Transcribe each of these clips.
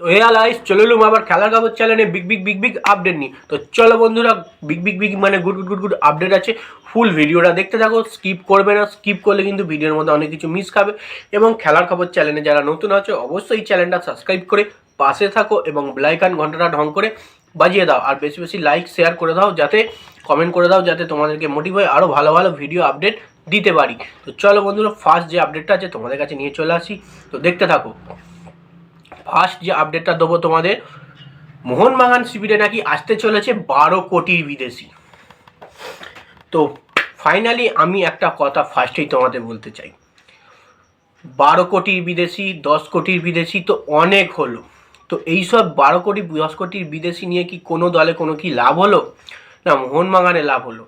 তো হে আলাইস, চলে এলুম আবার খেলার খবর চ্যানেলে big big big big update নিই তো চলো বন্ধুরা, বিগ বিগ বিগ মানে good good good good update আছে। ফুল ভিডিওটা দেখতে থাকো স্কিপ করবে না। স্কিপ করলে কিন্তু ভিডিওর মধ্যে অনেক কিছু মিস খাবে। এবং খেলার খবর চ্যানেলে যারা নতুন আছে, অবশ্যই চ্যানেলটা সাবস্ক্রাইব করে পাশে থাকো এবং ব্লাইকান ঘন্টাটা ঢং করে বাজিয়ে দাও। আর বেশি বেশি লাইক শেয়ার করে দাও যাতে কমেন্ট করে দাও যাতে তোমাদেরকে মোটিভ হয়ে আরও ভালো ভালো ভিডিও আপডেট দিতে পারি। তো চলো বন্ধুরা ফার্স্ট যে আপডেটটা আছে তোমাদের কাছে নিয়ে চলে আসি। তো দেখতে থাকো। ফার্স্ট যে আপডেটটা দেবো তোমাদের, মোহনবাগান শিবিরে নাকি আসতে চলেছে বারো কোটির বিদেশি। তো ফাইনালি আমি একটা কথা ফার্স্টেই তোমাদের বলতে চাই। বারো কোটির বিদেশি, দশ কোটির বিদেশি তো অনেক হলো। তো এইসব বারো কোটি, দশ কোটির বিদেশি নিয়ে কি কোনো দলে কোনো কি লাভ হলো? না, মোহনবাগানে লাভ হলো।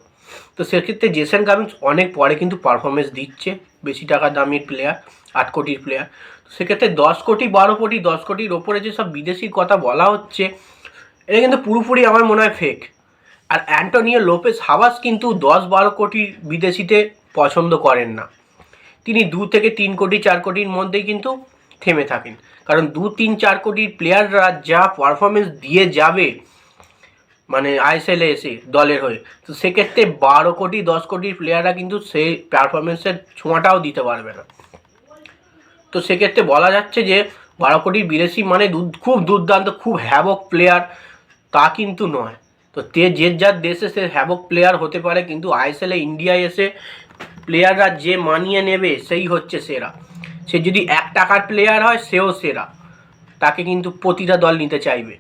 তো সেক্ষেত্রে জেসেন কামিন্স অনেক পরে কিন্তু পারফরমেন্স দিচ্ছে, বেশি টাকা দামির প্লেয়ার আট কোটির প্লেয়ার তো সেক্ষেত্রে দশ কোটি, বারো কোটি, দশ কোটির ওপরে যেসব বিদেশির কথা বলা হচ্ছে, এটা কিন্তু পুরোপুরি আমার মনে হয় ফেক আর অ্যান্টোনিও লোপেস হাওয়াস কিন্তু দশ বারো কোটি বিদেশিতে পছন্দ করেন না। তিনি দু থেকে তিন কোটি, চার কোটির মধ্যেই কিন্তু থেমে থাকেন। কারণ দু, তিন, চার কোটির প্লেয়াররা যা পারফরমেন্স দিয়ে যাবে মানে আইএসএলে এসে দলের হয়ে। তো সেক্ষেত্রে বারো কোটি, দশ কোটির প্লেয়াররা কিন্তু সেই পারফরমেন্সের ছোঁয়াটাও দিতে পারবে না। তো সেক্ষেত্রে বলা যাচ্ছে যে, বারো কোটি বিদেশি মানে খুব দুর্দান্ত, খুব হ্যাবক প্লেয়ার তা কিন্তু নয়। তো তে, যে যার দেশে সে হ্যাবক প্লেয়ার হতে পারে, কিন্তু আইএসএলে ইন্ডিয়ায় এসে প্লেয়াররা যে মানিয়ে নেবে, সেই হচ্ছে সেরা। সে যদি এক টাকার প্লেয়ার হয়, সেও সেরা। তাকে কিন্তু প্রতিটা দল নিতে চাইবে।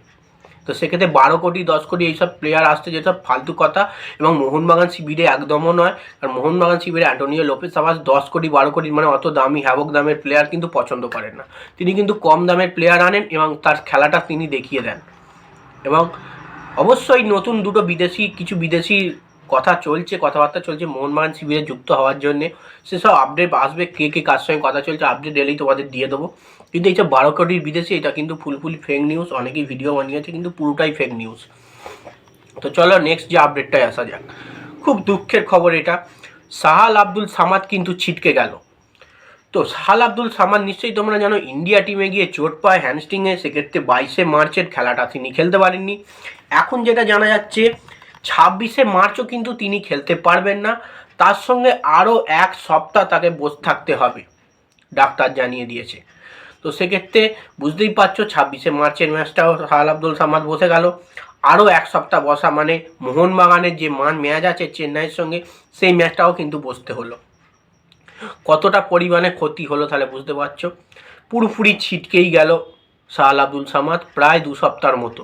তো সেক্ষেত্রে বারো কোটি, দশ কোটি এইসব প্লেয়ার আসতে যেসব ফালতু কথা এবং মোহনবাগান শিবিরে একদমও নয়। কারণ মোহনবাগান শিবিরে অ্যান্টোনিও লোপেস আবাস দশ কোটি, বারো কোটি মানে অত দামি, হ্যাবক দামের প্লেয়ার কিন্তু পছন্দ করেন না। তিনি কিন্তু কম দামের প্লেয়ার আনেন এবং তার খেলাটা তিনি দেখিয়ে দেন। এবং অবশ্যই নতুন দুটো বিদেশি, কিছু বিদেশি কথা চলছে, কথাবার্তা চলছে মোহনবাগান শিবিরে যুক্ত হওয়ার জন্য। সেসব আপডেট আসবে, কে কে, কার সঙ্গে কথা চলছে আপডেট এলেই তোমাদের দিয়ে দেবো। কিন্তু এইটা বারো কোটির বিদেশি এটা কিন্তু ফুলফুলি ফেক নিউজ অনেকেই ভিডিও বানিয়েছে, কিন্তু পুরোটাই ফেক নিউজ তো চলো নেক্সট যে আপডেটটায় আসা যাক। খুব দুঃখের খবর এটা। সাহাল আব্দুল সামাদ কিন্তু ছিটকে গেল। তো সাহাল আব্দুল সামাদ নিশ্চয়ই তোমরা জানো, ইন্ডিয়া টিমে গিয়ে চোট পায় হ্যামস্ট্রিংয়ে সেক্ষেত্রে বাইশে মার্চের খেলাটা তিনি খেলতে পারেননি। এখন যেটা জানা যাচ্ছে, ছাব্বিশে মার্চও কিন্তু তিনি খেলতে পারবেন না। তার সঙ্গে আরও এক সপ্তাহ তাকে বসে থাকতে হবে, ডাক্তার জানিয়ে দিয়েছে। তো সেক্ষেত্রে বুঝতেই পারছ, ছাব্বিশে মার্চের ম্যাচটাও সাহাল আব্দুল সামাদ বসে গেল। আরও এক সপ্তাহ বসা মানে মোহনবাগানের যে মান ম্যাচ আছে চেন্নাইয়ের সঙ্গে, সেই ম্যাচটাও কিন্তু বসতে হলো। কতটা পরিমাণে ক্ষতি হলো তাহলে বুঝতে পারছ? পুরোপুরি ছিটকেই গেল সাহাল আব্দুল সামাদ প্রায় দু সপ্তাহের মতো।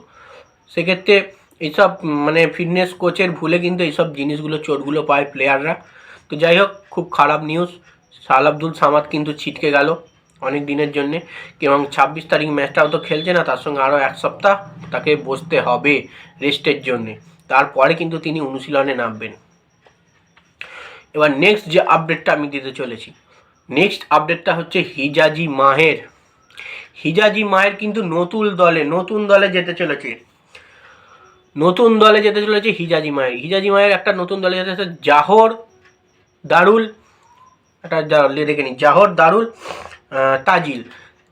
সেক্ষেত্রে এইসব মানে ফিটনেস কোচের ভুলে কিন্তু এইসব জিনিসগুলো, চোটগুলো পায় প্লেয়াররা তো যাই হোক, খুব খারাপ নিউজ সাহাল আব্দুল সামাদ কিন্তু ছিটকে গেল। অনেক দিনের জন্যে। এবং ছাব্বিশ তারিখ ম্যাচটাও তো খেলছে না, তার সঙ্গে আরও এক সপ্তাহ তাকে বসতে হবে রেস্টের জন্যে। তারপরে কিন্তু তিনি অনুশীলনে নামবেন। এবার নেক্সট যে আপডেটটা আমি দিতে চলেছি। নেক্সট আপডেটটা হচ্ছে হিজাজি মাহের। হিজাজি মায়ের কিন্তু নতুন দলে নতুন দলে যেতে চলেছে। নতুন দলে যেতে চলেছে হিজাজি মায়ের হিজাজি মায়ের একটা নতুন দলে যেতে চলেছে জাহর দারুল। একটা দেখে নিই। জাহর দারুল তাজিল।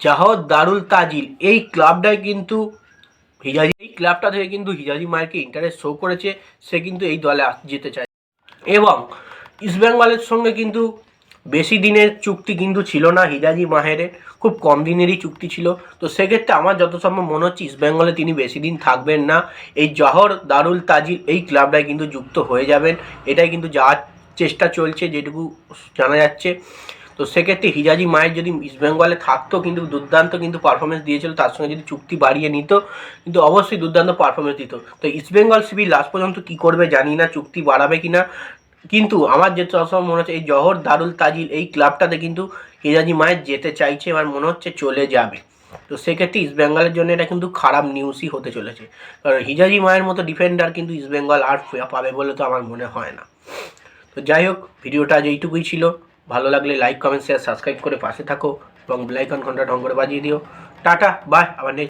জাহর দারুল তাজিল। এই ক্লাবটায় কিন্তু হিজাজি এই ক্লাবটা থেকে কিন্তু হিজাজি মায়েরকে ইন্টারেস্ট শো করেছে। সে কিন্তু এই দলে যেতে চায়। এবং ইস্টবেঙ্গলের সঙ্গে কিন্তু বেশি দিনের চুক্তি কিন্তু ছিল না হিজাজি মাহেরের। খুব কম দিনেরই চুক্তি ছিল। তো সেক্ষেত্রে আমার যত সম্ভব মনে হচ্ছে ইস্টবেঙ্গলে তিনি বেশি দিন থাকবেন না। এই জহর দারুল তাজিল এই ক্লাবটায় কিন্তু যুক্ত হয়ে যাবেন। এটাই কিন্তু যাওয়ার চেষ্টা চলছে, যেটুকু জানা যাচ্ছে। তো সেক্ষেত্রে হিজাজি মায়ের যদি ইস্টবেঙ্গলে থাকতো, কিন্তু দুর্দান্ত কিন্তু পারফরমেন্স দিয়েছিল, তার সঙ্গে যদি চুক্তি বাড়িয়ে নিত, কিন্তু অবশ্যই দুর্দান্ত পারফরমেন্স দিত। তো ইস্টবেঙ্গল শিবির লাস্ট পর্যন্ত কি করবে জানি না, চুক্তি বাড়াবে কিনা। কিন্তু আমার যে সবসময় মনে হচ্ছে, এই জহর দারুল তাজিল এই ক্লাবটাতে কিন্তু হিজাজি মায়ের যেতে চাইছে, আমার মনে হচ্ছে চলে যাবে। তো সেক্ষেত্রে ইস্টবেঙ্গলের জন্য এটা কিন্তু খারাপ নিউজই হতে চলেছে। কারণ হিজাজি মায়ের মতো ডিফেন্ডার কিন্তু ইস্টবেঙ্গল আর পাবে বলে তো আমার মনে হয় না। তো যাই হোক, ভিডিওটা আজ এইটুকুই ছিল। ভালো লাগলে লাইক কমেন্ট শেয়ার সাবস্ক্রাইব করে পাশে থাকো এবং বেলাইকন ঘণ্টা ঢং করে বাজিয়ে দিও। টাটা বাই আবার নেক্সট